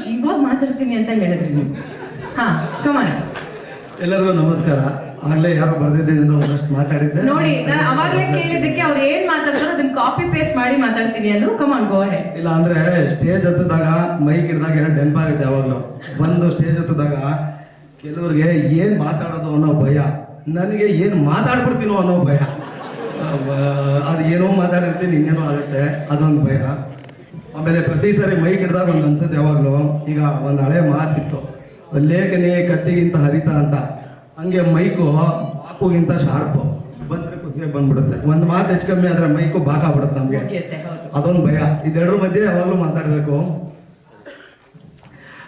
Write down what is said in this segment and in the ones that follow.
ಸಂತೋಷ್ ಇವಾಗ ಮಾತಾಡ್ತೀನಿ ಅಂತ ಹೇಳಿದ್ರಿ ನೀವು. ಹಾ ಕಮಾನ್ ಎಲ್ಲರಿಗೂ ನಮಸ್ಕಾರ. ಆಗ್ಲೇ ಯಾರು ಬರ್ದಿದ್ದರಿಂದ ಒಂದಷ್ಟು ಮಾತಾಡಿದ್ದೆ. ನೋಡಿ ನಾನು ಅವಾಗ್ಲೇ ಕೇಳಿದ್ದಕ್ಕೆ ಅವ್ರು ಏನ್ ಮಾತಾಡ್ತಾರೋ ಅದನ್ನ ಕಾಪಿ ಪೇಸ್ಟ್ ಮಾಡಿ ಮಾತಾಡ್ತೀನಿ ಅಂದ್ರು ಕಮಾನ್ ಗೋ ಹೆ ಇಲ್ಲ ಅಂದ್ರೆ ಸ್ಟೇಜ್ ಹತ್ತದಾಗ ಮೈಕ್ ಹಿಡಿದಾಗ ಏನೋ ನೆನಪಾಗುತ್ತೆ ಯಾವಾಗ್ಲೂ. ಬಂದು ಸ್ಟೇಜ್ ಹತ್ತದಾಗ ಕೆಲವ್ರಿಗೆ ಏನ್ ಮಾತಾಡೋದು ಅನ್ನೋ ಭಯ ನನಗೆ ಏನ್ ಮಾತಾಡ್ಬಿಡ್ತೀನೋ ಅನ್ನೋ ಭಯ. ಅದು ಏನೋ ಮಾತಾಡಿರ್ತೀನಿ ಇನ್ನೇನೋ ಆಗುತ್ತೆ ಅದೊಂದು ಭಯ. ಆಮೇಲೆ ಪ್ರತಿ ಸಾರಿ ಮೈಕ್ ಹಿಡ್ದಾಗ ಒಂದು ಅನ್ಸುತ್ತೆ ಯಾವಾಗಲೂ ಈಗ ಒಂದು ಹಳೆ ಮಾತಿತ್ತು ಲೇಖನೆ ಕತ್ತಿಗಿಂತ ಹರಿತ ಅಂತ. ಹಂಗೆ ಮೈಕು ಬಾಕುಗಿಂತ ಶಾರ್ಪು ಬಂದ್ರೆ ಕುತ್ತಿಗೆ ಬಂದ್ಬಿಡುತ್ತೆ. ಒಂದು ಮಾತು ಹೆಚ್ಚು ಕಮ್ಮಿ ಆದ್ರೆ ಮೈಕು ಬಾಕಾಗ್ಬಿಡುತ್ತೆ ನಮ್ಗೆ. ನಮಗೆ ಅದೊಂದು ಭಯ. ಇದೆರಡರ ಮಧ್ಯೆ ಯಾವಾಗಲೂ ಮಾತಾಡಬೇಕು.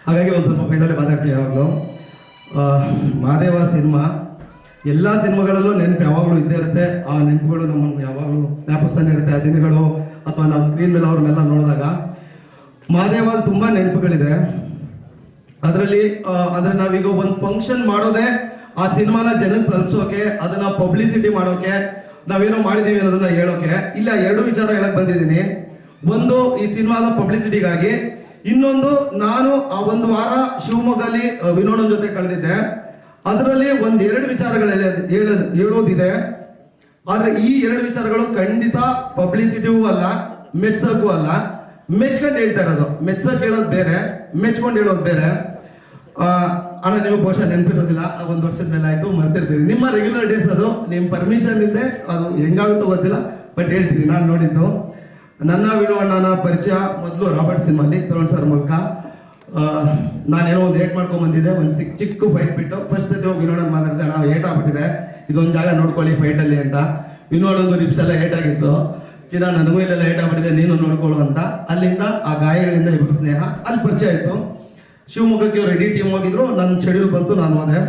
ಹಾಗಾಗಿ ಒಂದು ಸ್ವಲ್ಪ ಭಯದಲ್ಲಿ ಮಾತಾಡ್ತೀವಿ ಯಾವಾಗಲೂ. ಮಹಾದೇವ ಸಿನಿಮಾ ಎಲ್ಲ ಸಿನಿಮಾಗಳಲ್ಲೂ ನೆನಪು ಯಾವಾಗಲೂ ಇದ್ದೇ ಇರುತ್ತೆ. ಆ ನೆನಪುಗಳು ನಮ್ಮನ್ನು ಯಾವಾಗಲೂ ಜ್ಞಾಪಿಸ್ತಾನೆ ಇರುತ್ತೆ. ಆ ದಿನಗಳು ಅಥವಾ ನಾವು ಸ್ಕ್ರೀನ್ ಮೇಲೆ ಅವ್ರನ್ನೆಲ್ಲ ನೋಡಿದಾಗ ಮಹಾದೇವ ತುಂಬಾ ನೆನಪುಗಳಿದೆ. ಅದರಲ್ಲಿ ಅಂದ್ರೆ ನಾವೀಗ ಒಂದು ಫಂಕ್ಷನ್ ಮಾಡೋದೇ ಆ ಸಿನಿಮಾನ ಜನಕ್ಕೆ ತಲುಪಿಸೋಕೆ ಅದನ್ನ ಪಬ್ಲಿಸಿಟಿ ಮಾಡೋಕೆ ನಾವೇನೋ ಮಾಡಿದೀವಿ ಅನ್ನೋದನ್ನ ಹೇಳೋಕೆ. ಇಲ್ಲ ಎರಡು ವಿಚಾರ ಹೇಳಕ್ ಬಂದಿದ್ದೀನಿ. ಒಂದು ಈ ಸಿನಿಮಾದ ಪಬ್ಲಿಸಿಟಿಗಾಗಿ ಇನ್ನೊಂದು ನಾನು ಆ ಒಂದು ವಾರ ಶಿವಮೊಗ್ಗಲ್ಲಿ ಆ, ವಿನೋದನ್ ಜೊತೆ ಕಳೆದಿದ್ದೆ. ಅದರಲ್ಲಿ ಒಂದೆರಡು ವಿಚಾರಗಳು ಹೇಳೋದ್- ಹೇಳೋದ್- ಹೇಳೋದಿದೆ. ಆದ್ರೆ ಈ ಎರಡು ವಿಚಾರಗಳು ಖಂಡಿತ ಪಬ್ಲಿಸಿಟಿಗೂ ಅಲ್ಲ ಮೆಚ್ಚಕ್ಕೂ ಅಲ್ಲ. ಮೆಚ್ಕೊಂಡು ಹೇಳ್ತಾ ಇರೋದು. ಮೆಚ್ಚಕ್ ಹೇಳೋದು ಬೇರೆ, ಮೆಚ್ಕೊಂಡು ಹೇಳೋದು ಬೇರೆ. ಅಣ್ಣ, ನೀವು ಬಹುಶಃ ನೆನಪಿರೋದಿಲ್ಲ. ಒಂದು ವರ್ಷದ ಮೇಲೆ ಆಯ್ತು, ಮರ್ತಿರ್ತೀರಿ. ನಿಮ್ಮ ರೆಗ್ಯುಲರ್ ಡೇಸ್ ಅದು, ನಿಮ್ಮ ಪರ್ಮಿಷನ್ ಇಲ್ಲದೆ ಅದು ಹೆಂಗಾಗುತ್ತೋ ಗೊತ್ತಿಲ್ಲ ಬಟ್ ಹೇಳ್ತೀನಿ, ನಾನು ನೋಡಿದ್ದು. ನನ್ನ, ವಿನೋ ಅಣ್ಣನ ಪರಿಚಯ ಮೊದಲು ರಾಬರ್ಟ್ ಸಿನಿಮಾಲಿ ತರುಣ್ ಸರ್ ಮೂಲಕ. ನಾನೇನೋ ಒಂದು ಏಟ್ ಮಾಡ್ಕೊಂಡ್ ಬಂದಿದ್ದೆ ಒಂದು ಚಿಕ್ಕ ಚಿಕ್ಕ ಫೈಟ್ ಬಿಟ್ಟು ಫಸ್ಟ್ ಸತಿ ಹೋಗಿ ವಿನೋಡನ್ ಮಾತಾಡ್ತಾ ನಾವು ಏಟ್ ಆಗ್ಬಿಟ್ಟಿದೆ. ಇದೊಂದು ಜಾಗ ನೋಡ್ಕೊಳ್ಳಿ ಫೈಟ್ ಅಲ್ಲಿ ಅಂತ. ವಿನೋಡಂಗೂ ರಿಪ್ಸ್ ಎಲ್ಲ ಏಟ್ ಆಗಿತ್ತು. ಚಿನ್ನ ನನಗೂ ಇಲ್ಲೆಲ್ಲ ಏಟ್ ಆಗ್ಬಿಟ್ಟಿದೆ, ನೀನು ನೋಡ್ಕೊಳ್ಳು ಅಂತ. ಅಲ್ಲಿಂದ ಆ ಗಾಯಗಳಿಂದ ಇಬ್ಬರು ಸ್ನೇಹ, ಅಲ್ಲಿ ಪರಿಚಯ ಆಯ್ತು. ಶಿವಮೊಗ್ಗಕ್ಕೆ ಅವ್ರು ಇಡೀ ಟೀಮ್ ಹೋಗಿದ್ರು, ನನ್ನ ಶೆಡ್ಯೂಲ್ ಬಂತು, ನಾನು ಹೋದೆ.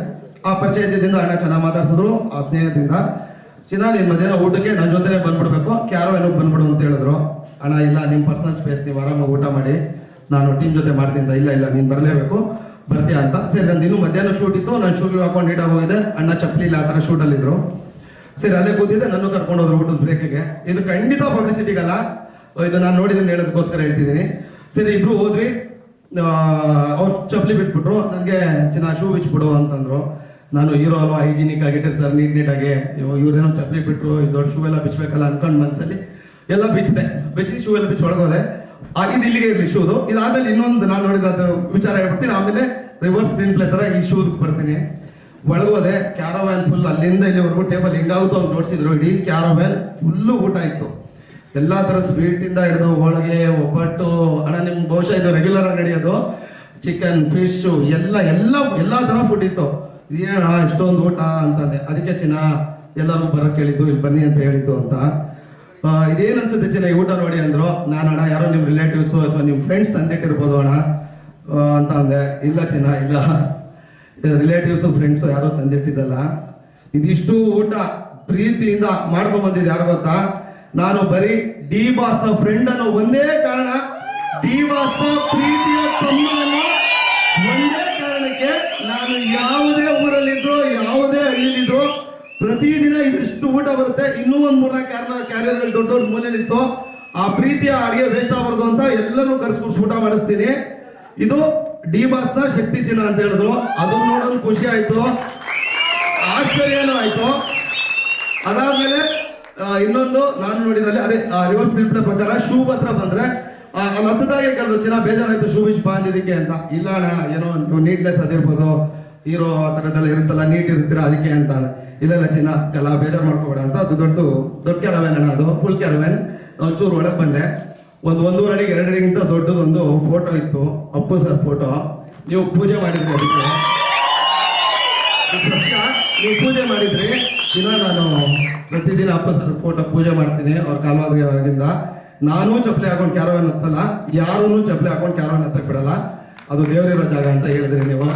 ಆ ಪರಿಚಯದಿಂದ ಅಣ್ಣ ಚೆನ್ನಾಗಿ ಮಾತಾಡ್ಸಿದ್ರು, ಆ ಸ್ನೇಹದಿಂದ. ಚಿನ್ನ ನಿನ್ನ ಮಧ್ಯಾಹ್ನ ಊಟಕ್ಕೆ ನನ್ನ ಜೊತೆನೇ ಬಂದ್ಬಿಡ್ಬೇಕು. ಕ್ಯಾರೋ ಏನೋ ಬಂದ್ಬಿಡು ಅಂತ ಹೇಳಿದ್ರು. ಅಣ್ಣ, ಇಲ್ಲ ನಿಮ್ಮ ಪರ್ಸನಲ್ ಸ್ಪೇಸ್ ನೀವು ಆರಾಮಾಗಿ ಊಟ ಮಾಡಿ. ನಾನು ಟೀಮ್ ಜೊತೆ ಮಾಡ್ತೀನಿ ಇಲ್ಲ ಇಲ್ಲ, ನೀನು ಬರಲೇಬೇಕು. ಬರ್ತೀಯ? ಅಂತ ಸರಿ, ನಂದು ಇನ್ನೂ ಮಧ್ಯಾಹ್ನ ಶೂಟ್ ಇತ್ತು. ನಾನು ಶೂಗೆ ಹಾಕೊಂಡು ನೀಟಾಗಿ ಹೋಗಿದೆ ಅಣ್ಣ ಚಪ್ಪಲಿ ಇಲ್ಲ, ಆ ಥರ ಶೂಟಲ್ಲಿದ್ದರು ಸರಿ, ಅಲ್ಲೇ ಕೂತಿದ್ದೆ. ನನ್ನ ಕರ್ಕೊಂಡು ಹೋದ್ರು ಊಟದ ಬ್ರೇಕಿಗೆ ಇದು ಖಂಡಿತ ಪಬ್ಲಿಸಿಟಿಗಲ್ಲ ಇದು ನಾನು ನೋಡಿದ್ದೀನಿ, ಹೇಳೋದಕ್ಕೋಸ್ಕರ ಹೇಳ್ತಿದ್ದೀನಿ. ಸರಿ, ಇಬ್ರು ಹೋದ್ವಿ. ಅವ್ರು ಚಪ್ಪಲಿ ಬಿಟ್ಬಿಟ್ರು. ನನಗೆ ಚಿನ್ನ ಶೂ ಬಿಚ್ಬಿಡು ಅಂತಂದ್ರು. ನಾನು ಹೀರೋ ಅಲ್ವಾ ಹೈಜಿನಿಕ್ ಆಗಿಟ್ಟಿರ್ತಾರೆ ನೀಟ್ ನೀಟಾಗಿ ಇವ್ರೇನೋ ಚಪ್ಪಲಿ ಬಿಟ್ಟರು ಈ ದೊಡ್ಡ ಶೂ ಎಲ್ಲ ಬಿಚ್ಚಬೇಕಲ್ಲ ಅನ್ಕೊಂಡು ಮನಸ್ಸಲ್ಲಿ ಎಲ್ಲ ಬಿಚ್ಚಿದೆ ಬಿಚ್ಚಿ ಶೂ ಎಲ್ಲ ಬಿಚ್ಚಿ ಒಳಗೋದೆ. ಇದು ಇಲ್ಲಿಗೆ ಇರಲಿ ಶೂದು ಇದಾದ್ಮೇಲೆ ಇನ್ನೊಂದು ನಾನು ನೋಡಿದ ವಿಚಾರ ಹೇಳ್ಬಿಡ್ತೀನಿ. ಆಮೇಲೆ ರಿವರ್ಸ್ ಸ್ಕ್ರೀನ್ ಪ್ಲೇ ತರ ಈ ಬರ್ತೀನಿ. ಒಳಗೋದೆ ಕ್ಯಾರವ್ಯಾನ್ ಫುಲ್ ಅಲ್ಲಿಂದ ಇಲ್ಲಿವರೆಗೂ ಟೇಬಲ್ ಹೆಂಗಾಗುತ್ತೋ ಅವ್ರು ನೋಡ್ಸಿದ್ರು. ಇಡೀ ಕ್ಯಾರವ್ಯಾನ್ ಫುಲ್ಲು ಊಟ ಇತ್ತು. ಎಲ್ಲಾ ತರ ಸ್ವೀಟ್ ಇಂದ ಹಿಡಿದು ಹೋಳಿಗೆ, ಒಬ್ಬಟ್ಟು, ಅಣ್ಣ ನಿಮ್ ಬಹುಶಃ ಇದು ರೆಗ್ಯುಲರ್ ಆಗಿ ನಡೆಯೋದು. ಚಿಕನ್ ಫಿಶ್ ಎಲ್ಲ ಎಲ್ಲ, ಎಲ್ಲಾ ತರ ಫುಡ್ ಇತ್ತು. ಇದೇನ ಇಷ್ಟೊಂದು ಊಟ ಅಂತಂದೆ. ಅದಕ್ಕೆ ಚಿನ್ನ ಎಲ್ಲರೂ ಬರೋ ಹೇಳಿದ್ದು, ಇಲ್ಲಿ ಬನ್ನಿ ಅಂತ ಹೇಳಿದ್ದು ಅಂತ. ಇದೇನ್ ಅನ್ಸುತ್ತೆ ಚಿನ್ನ ಊಟ ನೋಡಿ ಅಂದ್ರು. ನಾನು ಅಣ್ಣ, ಯಾರೋ ನಿಮ್ಮ ರಿಲೇಟಿವ್ಸ್ ಅಥವಾ ನಿಮ್ಮ ಫ್ರೆಂಡ್ಸ್ ತಂದಿಟ್ಟಿರ್ಬೋದು ಅಣ್ಣ. ಅಂತ ಅಂದೆ. ಇಲ್ಲ ಚಿನ್ನ, ಇಲ್ಲ. ರಿಲೇಟಿವ್ಸ್ ಫ್ರೆಂಡ್ಸ್ ಯಾರೋ ತಂದಿಟ್ಟಿದ್ದಲ್ಲ. ಇದಿಷ್ಟು ಊಟ ಪ್ರೀತಿಯಿಂದ ಮಾಡ್ಕೊಂಡ್ ಬಂದಿದ್ದು ಯಾರು ಗೊತ್ತಾ? ನಾನು ಬರೀ ಡಿ ಬಾಸ್ನ ಫ್ರೆಂಡ್ ಅನ್ನೋ ಒಂದೇ ಕಾರಣ ಡಿ ಬಾಸ್ನ ಪ್ರೀತಿಯ ಊಟ ಬರುತ್ತೆ. ಇನ್ನೂ ಒಂದು ಮೂರ್ನಾಲ್ಕು ಕ್ಯಾರ್ನ ಕ್ಯಾರಿಯರ್ಗಳು ದೊಡ್ಡ ದೊಡ್ಡ ಮೂಲೆಯಲ್ಲಿತ್ತು ಆ ಪ್ರೀತಿಯ ಅಡಿಗೆ ವೇಸ್ಟ್ ಆಗ್ಬಾರ್ದು ಅಂತ ಎಲ್ಲರೂ ಕರ್ಸ್ಬಿಟ್ಟು ಊಟ ಮಾಡಿಸ್ತೀನಿ. ಇದು ಡಿ ಬಾಸ್ನ ಶಕ್ತಿ ಚಿನ್ನ ಅಂತ ಹೇಳಿದ್ರು. ಅದನ್ನ ನೋಡೋದು ಖುಷಿ ಆಯ್ತು. ಆಶ್ಚರ್ಯನೂ ಆಯ್ತು. ಅದಾದ್ಮೇಲೆ ಇನ್ನೊಂದು ನಾನು ನೋಡಿದಲ್ಲಿ ಅದೇ ರಿವರ್ಸ್ ಫಿಲ್ಮ್ ಪ್ರಕಾರ ಶೂ ಹತ್ರ ಬಂದ್ರೆ ಅಲ್ಲಿ ಹತ್ತದಾಗೆ ಕೆಲವು ಚಿನ್ನ ಬೇಜಾರಾಯ್ತು ಶೂ ಬಿಚ್ ಬಂದಿದ್ದಕ್ಕೆ ಅಂತ. ಇಲ್ಲ ಅಣ್ಣ ಏನೋ ನೀವು ನೀಟ್ಲೆಸ್ ಅದಿರ್ಬೋದು ಹೀರೋ ಆ ಥರದ್ದೆಲ್ಲ ಇರುತ್ತಲ್ಲ, ನೀಟ್ ಇರ್ತೀರ ಅದಕ್ಕೆ? ಅಂತ. ಇಲ್ಲ ಇಲ್ಲ ಚಿನ್ನ ಎಲ್ಲ ಬೇಜಾರು ಮಾಡ್ಕೋಬೇಡ ಅಂತ ಅದು ದೊಡ್ಡ ದೊಡ್ಡ ಕ್ಯಾರವ್ಯಾನ್ ಅಣ್ಣ, ಅದು ಫುಲ್ ಕ್ಯಾರವ್ಯಾನ್ ಒಂಚೂರು ಒಳಗೆ ಬಂದೆ. ಒಂದು ಒಂದೂವರೆ ಅಡಿಗೆ ಎರಡು ಅಡಿಗಿಂತ ದೊಡ್ಡದೊಂದು ಫೋಟೋ ಇತ್ತು. ಅಪ್ಪು ಸರ್ ಫೋಟೋ ನೀವು ಪೂಜೆ ಮಾಡಿದ್ರಿ ಅದಕ್ಕೆ. ನೀವು ಪೂಜೆ ಮಾಡಿದ್ರಿ. ದಿನ ನಾನು ಪ್ರತಿದಿನ ಅಪ್ಪ ಸರ್ ಫೋಟೋ ಪೂಜೆ ಮಾಡ್ತೀನಿ ಅವ್ರ ಕಾಲವಾದಿಂದ ನಾನೂ ಚಪ್ಪಲಿ ಹಾಕೊಂಡು ಕ್ಯಾರವನ್ ಹತ್ತಲ್ಲ ಯಾರೂ ಚಪ್ಪಲಿ ಹಾಕೊಂಡು ಕ್ಯಾರವನ್ ಹತ್ತಕ್ ಬಿಡಲ್ಲ. ಅದು ದೇವರಿರೋ ಜಾಗ ಅಂತ ಹೇಳಿದ್ರಿ ನೀವು.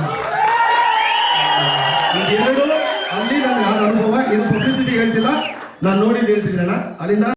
ಹೇಳ್ತಿಲ್ಲ ನಾನು ನೋಡಿದ್ದು ಹೇಳ್ತಿದ್ದೀರಣ್ಣ. ಅಲ್ಲಿಂದ